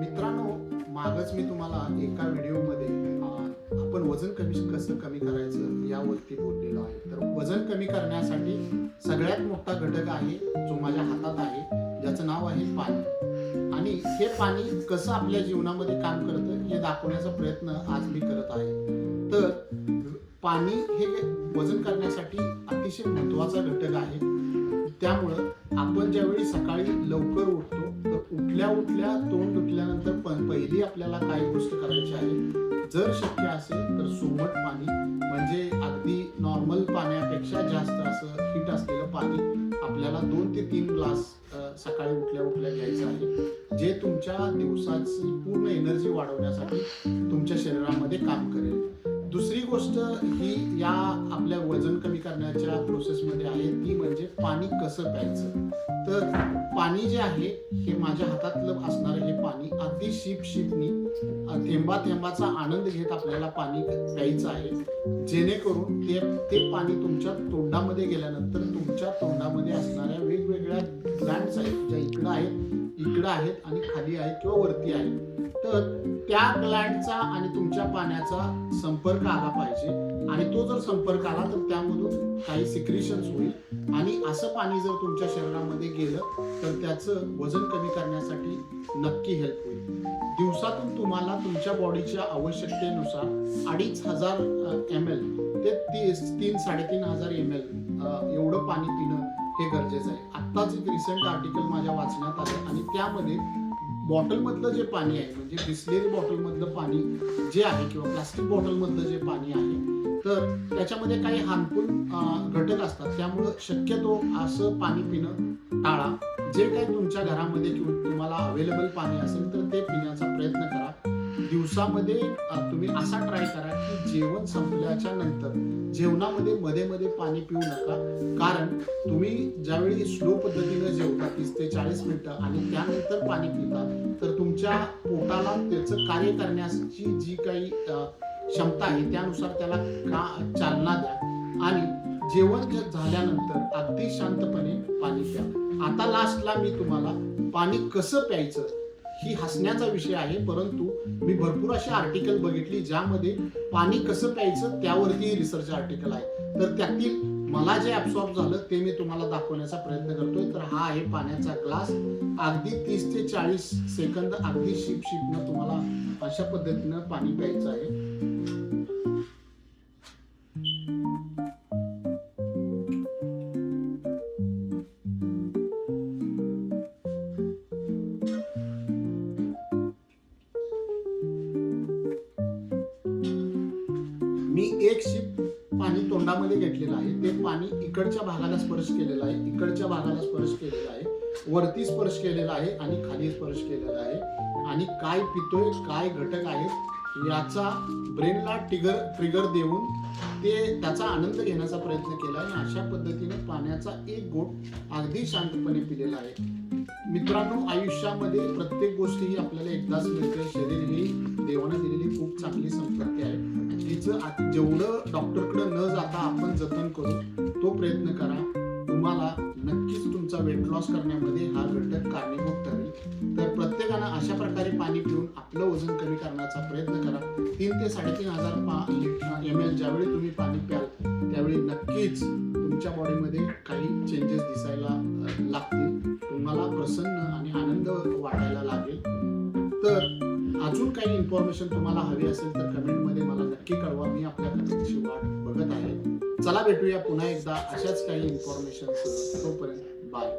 मित्रांनो मागच मी तुम्हाला एका व्हिडिओमध्ये आपण वजन कमी कसं कमी करायचं यावरती बोललेलो आहे. तर वजन कमी करण्यासाठी सगळ्यात मोठा घटक आहे जो माझ्या हातात आहे ज्याचं नाव आहे पाणी. आणि हे पाणी कसं आपल्या जीवनामध्ये काम करतं हे दाखवण्याचा प्रयत्न आज मी करत आहे. तर पाणी हे वजन करण्यासाठी अतिशय महत्त्वाचा घटक आहे. त्यामुळं आपण ज्यावेळी सकाळी लवकर उठतो उठल्या उठल्या तोंड उठल्यानंतर पण पहिली आपल्याला काय गोष्ट करायची आहे? जर शक्य असेल तर सोमट पाणी म्हणजे अगदी नॉर्मल पाण्यापेक्षा जास्त असं हिट असलेलं पाणी आपल्याला दोन ते तीन ग्लास सकाळी उठल्या उठल्या घ्यायचं आहे. जे तुमच्या दिवसाची पूर्ण एनर्जी वाढवण्यासाठी तुमच्या शरीर गोष्ट ही या आपल्या वजन कमी करण्याच्या प्रोसेसमध्ये आहे ती म्हणजे पाणी कसं प्यायचं? तर पाणी जे आहे हे माझ्या हातातलं असणारं हे पाणी अगदी शिप शिपनी थेंबा थेंबाचा आनंद घेत आपल्याला पाणी प्यायचं आहे. जेणेकरून ते ते पाणी तुमच्या तोंडामध्ये गेल्यानंतर तुमच्या तोंडामध्ये असणाऱ्या वेगवेगळ्या ग्लँड्स आहेत ज्या इकडं आहेत इकडं आहेत आणि खाली आहेत किंवा वरती आहेत. तर त्या ग्लँडचा आणि तुमच्या पाण्याचा संपर्क आला पाहिजे. आणि तो जर संपर्क आला तर त्यामधून काही सिक्रिशन्स होईल. आणि असं पाणी जर तुमच्या शरीरामध्ये गेलं तर त्याचं वजन कमी करण्यासाठी नक्की हेल्प होईल. दिवसातून तुम्हाला तुमच्या बॉडीच्या आवश्यकतेनुसार अडीच हजार एम एल ते तीस तीन साडेतीन हजार एम एल एवढं पाणी पिणं हे गरजेचं आहे. आत्ताच एक रिसेंट आर्टिकल माझ्या वाचण्यात आलं आणि त्यामध्ये बॉटलमधलं जे पाणी आहे म्हणजे बिस्लेरी बॉटलमधलं पाणी जे आहे किंवा प्लास्टिक बॉटलमधलं जे पाणी आहे तर त्याच्यामध्ये काही हार्मफुल घटक असतात. त्यामुळं शक्यतो असं पाणी पिणं टाळा. जे काही तुमच्या घरामध्ये किंवा तुम्हाला अवेलेबल पाणी असेल तर ते पिण्याचा प्रयत्न करा. दिवसामध्ये तुम्ही असा ट्राय करा की जेवण संपल्याच्या नंतर जेवणामध्ये मध्ये मध्ये पाणी पिऊ नका. कारण तुम्ही ज्यावेळी स्लो पद्धतीने जेवता तीस ते चाळीस मिनिटं आणि त्यानंतर पाणी पिता तर तुमच्या पोटाला त्याचं कार्य करण्याची जी काही क्षमता आहे त्यानुसार त्याला का चालना द्या. आणि जेवण जे झाल्यानंतर अगदी शांतपणे पाणी प्या. आता लास्टला मी तुम्हाला पाणी कसं प्यायचं ही हसण्याचा विषय आहे परंतु मी भरपूर अशी आर्टिकल बघितली ज्यामध्ये पाणी कसं प्यायचं त्यावरती रिसर्च आर्टिकल आहे. तर त्यातील मला जे ऍब्सॉर्ब झालं ते मी तुम्हाला दाखवण्याचा प्रयत्न करतोय. तर हा आहे पाण्याचा ग्लास अगदी तीस ते चाळीस सेकंद अगदी शिप शिपनं तुम्हाला अशा पद्धतीनं पाणी प्यायचं आहे. मी एक शिप पाणी तोंडामध्ये घेतलेलं आहे. ते पाणी इकडच्या भागाला स्पर्श केलेलं आहे. इकडच्या भागाला स्पर्श केलेला आहे. वरती स्पर्श केलेला आहे आणि खाली स्पर्श केलेला आहे. आणि काय पितोय काय घटक आहेत याचा ब्रेनला टिगर ट्रिगर देऊन ते त्याचा आनंद घेण्याचा प्रयत्न केला आणि अशा पद्धतीने पाण्याचा एक गोट अगदी शांतपणे पिलेला आहे. मित्रांनो आयुष्यामध्ये प्रत्येक गोष्ट ही आपल्याला एकदाच मिळते. शरीर ही देवाने दिलेली खूप चांगली संपत्ती आहे. तिचं जेवढं डॉक्टरकडे न जाता आपण जतन करू तो प्रयत्न करा. तुम्हाला नक्कीच तुमचा वेट लॉस करण्यामध्ये हा घटक कारणीभूत ठरेल. तर प्रत्येकानं अशा प्रकारे पाणी पिऊन आपलं वजन कमी करण्याचा प्रयत्न करा. तीन ते साडेतीन हजार एम एल ज्यावेळी तुम्ही पाणी प्याल त्यावेळी नक्कीच तुमच्या बॉडीमध्ये काही चेंजेस दिसायला लागतील. तुम्हाला प्रसन्न आणि आनंद वाटायला लागेल. अजून काही इन्फॉर्मेशन तुम्हाला हवी असेल तर कमेंटमध्ये मला नक्की कळवा. मी आपल्या कमेंटची वाट बघत आहे. चला भेटूया पुन्हा एकदा. अशाच काही इन्फॉर्मेशन तोपर्यंत बाय